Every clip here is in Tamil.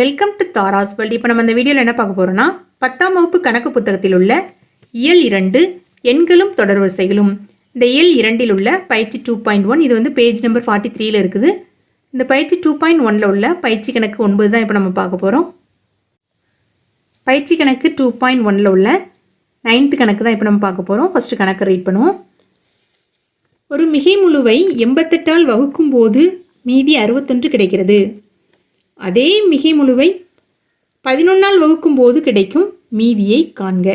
வெல்கம் டு தாராஸ் வேர்ல்ட் இப்போ நம்ம இந்த வீடியோவில் என்ன பார்க்க போகிறோம்னா பத்தாம் வகுப்பு கணக்கு புத்தகத்தில் உள்ள இயல் இரண்டு எண்களும் தொடர்வரிசைகளும் இந்த இயல் இரண்டில் உள்ள பயிற்சி டூ பாயிண்ட் ஒன் இது வந்து பேஜ் நம்பர் ஃபார்ட்டி த்ரீயில் இருக்குது. இந்த பயிற்சி டூ பாயிண்ட் ஒனில் உள்ள பயிற்சி கணக்கு ஒன்பது தான் இப்போ நம்ம பார்க்க போகிறோம் பயிற்சி கணக்கு டூ பாயிண்ட் ஒனில் உள்ள நைன்த்து கணக்கு தான் இப்போ நம்ம பார்க்க போகிறோம் ஃபஸ்ட்டு கணக்கு ரீட் பண்ணுவோம். ஒரு மிகை முழுவை எண்பத்தெட்டால் வகுக்கும் போது மீதி அறுபத்தொன்று கிடைக்கிறது. அதே மிகை முழுவை பதினொன்னால் வகுக்கும் போது கிடைக்கும் மீதியை காண்க.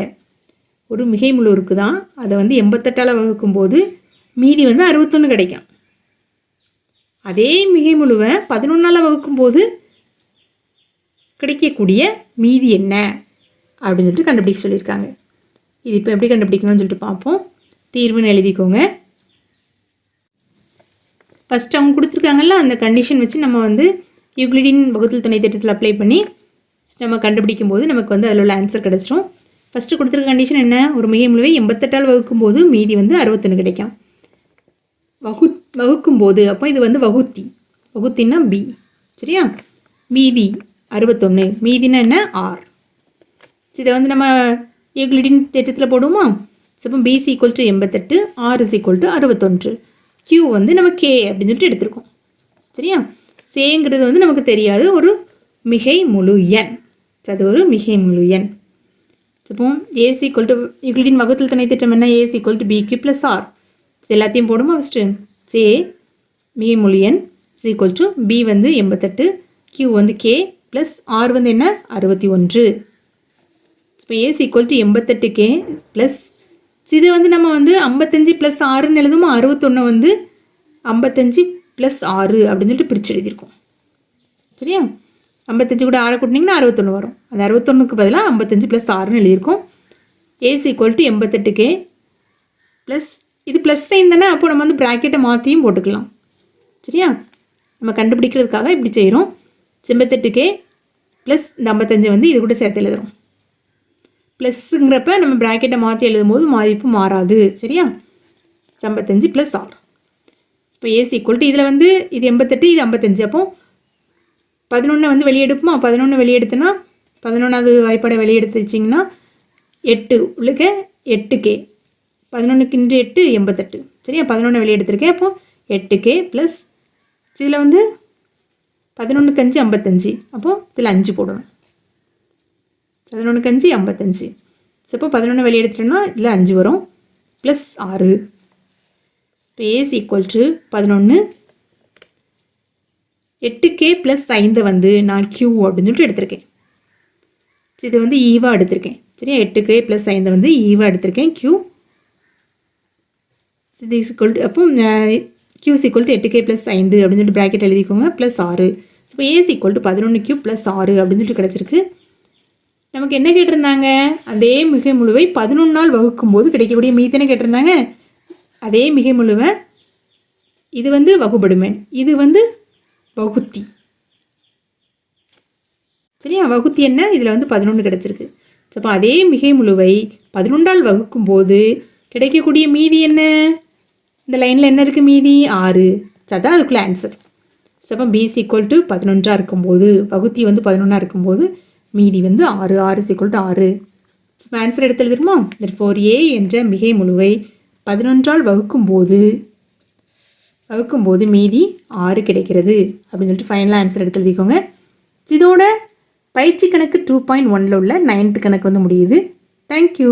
ஒரு மிகை முழு இருக்குது? தான் அதை வந்து எண்பத்தெட்டால் வகுக்கும் போது மீதி வந்து அறுபத்தொன்று கிடைக்கும். அதே மிகை முழுவை பதினொன்றால் வகுக்கும் போது கிடைக்கக்கூடிய மீதி என்ன? அப்படின்னு சொல்லிட்டு கண்டுபிடிக்க சொல்லியிருக்காங்க. இது இப்போ எப்படி கண்டுபிடிக்கணும்னு சொல்லிட்டு பார்ப்போம். தீர்வுன்னு எழுதிக்கோங்க. ஃபஸ்ட்டு அவங்க கொடுத்துருக்காங்கல்ல அந்த கண்டிஷன் வச்சு நம்ம வந்து யூக்ளிடின் வகுத்தல் துணை திட்டத்தில் அப்ளை பண்ணி நம்ம கண்டுபிடிக்கும் போது நமக்கு வந்து அதில் உள்ள ஆன்சர் கிடச்சிரும். ஃபஸ்ட்டு கொடுத்துருக்க கண்டிஷன் என்ன? ஒரு மிகை முழுவை எண்பத்தெட்டால் வகுக்கும் போது மீதி வந்து அறுபத்தொன்று கிடைக்கும். வகு வகுக்கும் போது அப்போ இது வந்து வகுத்தி. வகுத்தின்னா பி சரியா? மீதி அறுபத்தொன்று மீதினா என்ன? ஆர் இதை வந்து நம்ம யூக்ளிடின் திட்டத்தில் போடுவோமா? அப்போ பிசி ஈக்குவல் டு எண்பத்தெட்டு ஆர் இஸ் ஈக்குவல் டு அறுபத்தொன்று. கியூ வந்து நம்ம கே அப்படின்னு சொல்லிட்டு எடுத்திருக்கோம். சரியா? சேங்கிறது வந்து நமக்கு தெரியாது. ஒரு மிகை முழு எண். அது ஒரு மிகை முழு எண். இப்போ ஏசி ஈக்குவல் டு யூக்ளிடின் வகுத்தல் துணை திட்டம் என்ன? A c equal to b q plus r எல்லாத்தையும் போடுமா ஃபஸ்ட்டு சே மிகை முழு எண் ஈக்குவல் டு பி வந்து எண்பத்தெட்டு கியூ வந்து கே ப்ளஸ் ஆர் வந்து என்ன? அறுபத்தி ஒன்று. இப்போ ஏசி ஈக்குவல் டு எண்பத்தெட்டு கே ப்ளஸ் இது வந்து நம்ம வந்து ஐம்பத்தஞ்சு ப்ளஸ் ஆறுன்னு எழுதுமோ? அறுபத்தொன்று வந்து ஐம்பத்தஞ்சு ப்ளஸ் ஆறு அப்படின்னு சொல்லிட்டு பிரித்து எழுதியிருக்கோம். சரியா? ஐம்பத்தஞ்சு கூட ஆறை கூட்டினீங்கன்னா அறுபத்தொன்று வரும். அந்த அறுபத்தொன்றுக்கு பதிலாக ஐம்பத்தஞ்சு ப்ளஸ் ஆறுன்னு எழுதியிருக்கோம். ஏசி ஈக்குவல் டு எண்பத்தெட்டு கே ப்ளஸ் இது ப்ளஸ் சைன் தானே அப்போ நம்ம வந்து ப்ராக்கெட்டை மாற்றியும் போட்டுக்கலாம். சரியா? நம்ம கண்டுபிடிக்கிறதுக்காக இப்படி செய்கிறோம். எண்பத்தெட்டு கே ப்ளஸ் இந்த ஐம்பத்தஞ்சு வந்து இது கூட சேர்த்து எழுதுறோம். ப்ளஸ்ஸுங்கிறப்ப நம்ம ப்ராக்கெட்டை மாற்றி எழுதும் போது மதிப்பு மாறாது. சரியா? ஐம்பத்தஞ்சு ப்ளஸ் ஆறு. இப்போ ஏசி ஈக்குவல் டு இதில் வந்து இது எண்பத்தெட்டு இது ஐம்பத்தஞ்சு. அப்போ பதினொன்றை வந்து வெளியெடுப்போமா? பதினொன்று வெளியெடுத்தோன்னா பதினொன்றாவது வாய்ப்பாடை வெளியெடுத்துச்சிங்கன்னா எட்டு உள்ளுக்க எட்டு கே பதினொன்றுக்கு இன்று எட்டு எண்பத்தெட்டு. சரியா? பதினொன்று வெளியெடுத்திருக்கேன். அப்போ எட்டு கே ப்ளஸ் இதில் வந்து பதினொன்றுக்கு அஞ்சு ஐம்பத்தஞ்சு. அப்போது இதில் அஞ்சு போடணும். பதினொன்றுக்கு அஞ்சு ஐம்பத்தஞ்சு. ஸோ இப்போ பதினொன்று வெளியெடுத்துட்டோம்னா இதில் அஞ்சு வரும். ப்ளஸ் ஆறு. இப்போ ஏஸ் ஈக்குவல் டு பதினொன்று எட்டு கே ப்ளஸ் ஐந்தை வந்து நான் கியூ அப்படின்னு சொல்லிட்டு எடுத்திருக்கேன். இது வந்து e ஈவா எடுத்திருக்கேன். சரியா? எட்டு கே ப்ளஸ் ஐந்தை வந்து e ஈவா எடுத்திருக்கேன் கியூ இது ஈக்குவல் டு அப்போ கியூ ஈக்குவல் டு எட்டு கே ப்ளஸ் ஐந்து அப்படின்னு சொல்லிட்டு ப்ராக்கெட் எழுதிக்கோங்க ப்ளஸ் ஆறு. இப்போ ஏஸ் ஈக்குவல் டு பதினொன்று கியூ ப்ளஸ் ஆறு அப்படின்னு சொல்லிட்டு கிடச்சிருக்கு. நமக்கு என்ன கேட்டிருந்தாங்க? அதே மிகை முழுவை பதினொன்றால் வகுக்கும் போது கிடைக்கக்கூடிய மீத்தனை கேட்டிருந்தாங்க? அதே மிகை முழுவை இது வந்து வகுபடுமேன். இது வந்து வகுத்தி. சரியா? வகுத்தி என்ன? இதில் வந்து பதினொன்று கிடச்சிருக்கு. அப்போ அதே மிகை முழுவை பதினொன்றால் வகுக்கும் போது கிடைக்கக்கூடிய மீதி என்ன? இந்த லைனில் என்ன இருக்குது மீதி? ஆறு. அதான் அதுக்குள்ளே ஆன்சர் அப்போ பிசி ஈக்குவல் டு பதினொன்றாக இருக்கும்போது வகுத்தி வந்து பதினொன்றாக இருக்கும்போது மீதி வந்து ஆறு. ஆறு சீக்குவல் டு ஆறு. ஆன்சர் எடுத்து எழுதிருமா ஃபோர் ஏ என்ற மிகை முழுவை பதினொன்றால் வகுக்கும் போது வகுக்கும் போது மீதி ஆறு கிடைக்கிறது அப்படின்னு சொல்லிட்டு ஃபைனலாக ஆன்சர் எடுத்து எழுதிக்கோங்க. இதோட பயிற்சி கணக்கு டூ பாயிண்ட் ஒனில் உள்ள நைன்த்து கணக்கு வந்து முடியுது. தேங்க்யூ